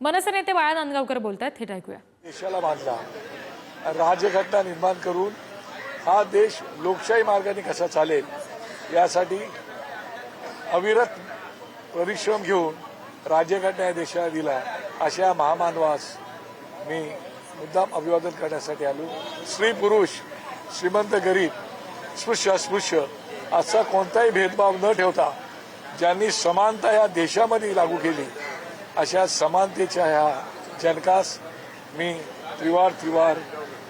मनसे नेते बाळा नांदगावकर बोलतात हे ऐकूया. देशाला बांधला. राज्यघटना निर्माण करून हा देश लोकशाही मार्गाने कसा चालेल यासाठी अविरत परिश्रम घेऊन राज्यघटना या देशाला दिला अशा महामानवास मी मुद्दाम अभिवादन करण्यासाठी आलो. स्त्री पुरुष श्रीमंत गरीब स्पृश्य अस्पृश्य असा कोणताही भेदभाव न ठेवता ज्यांनी समानता या देशामध्ये लागू केली अशा समानतेच्या ह्या जनकास, मी त्रिवार त्रिवार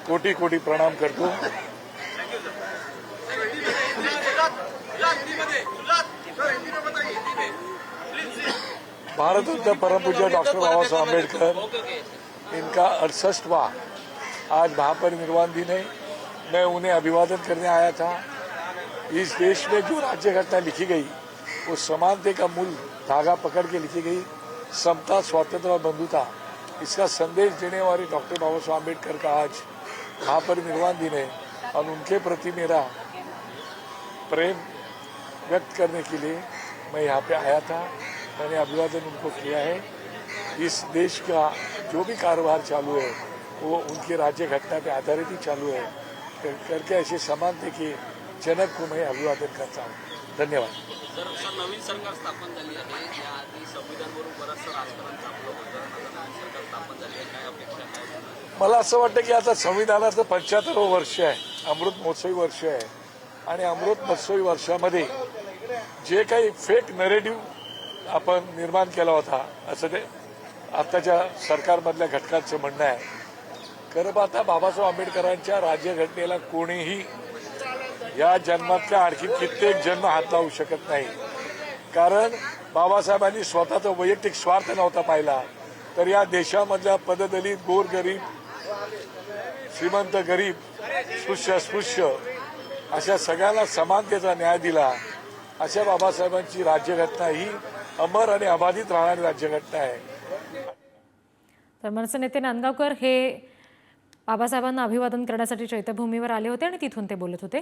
कोटी कोटी प्रणाम करतो। परम पूज्य डॉक्टर बाबा साहब अंबेडकर इनका अड़सठवा आज महापरिनिर्वाण दिन है। मैं उन्हें अभिवादन करने आया था। इस देश में जो राज्य घटना लिखी गई, वो समानते का मूल धागा पकड़ के लिखी गई। समता स्वातंत्र और बंधुता। इसका संदेश देने वाले डॉक्टर बाबा साहब अंबेडकर का आज महापरिनिर्वाण दिन है और उनके प्रति मेरा प्रेम व्यक्त करने के लिए मैं यहाँ पे आया था। मैंने अभिवादन उनको किया है। इस देश का जो भी कारोबार चालू है, वो उनके राज्य घटना पे आधारित ही चालू है। कर- करके ऐसे समानते के जनक को मैं अभिवादन करता हूँ। धन्यवाद। सर नवीन सरकार स्थापन मला असं वाटतं की आता संविधानाचं पंच्याहत्तर वर्ष आहे. अमृत महोत्सवी वर्ष आहे. आणि अमृत महोत्सवी वर्षामध्ये जे काही फेक नरेटिव्ह आपण निर्माण केला होता असं ते आत्ताच्या सरकारमधल्या घटकांचं म्हणणं आहे. खरं पाहता बाबासाहेब आंबेडकरांच्या राज्यघटनेला कोणीही या जन्मातल्या आणखी कित्येक जन्म हात लावू शकत नाही. कारण बाबासाहेबांनी स्वतःचा वैयक्तिक स्वार्थ नव्हता पाहिला. तर या देशामधल्या पददलित गोरगरीब श्रीमंत गरीब स्पृश्य अस्पृश्य अशा सगळ्यांना समानतेचा न्याय दिला. अशा बाबासाहेबांची राज्यघटना ही अमर आणि अबाधित राहणारी राज्यघटना आहे. तर मनसे नेते नांदगावकर हे बाबासाहेबांना अभिवादन करण्यासाठी चैत्यभूमीवर आले होते आणि तिथून ते बोलत होते.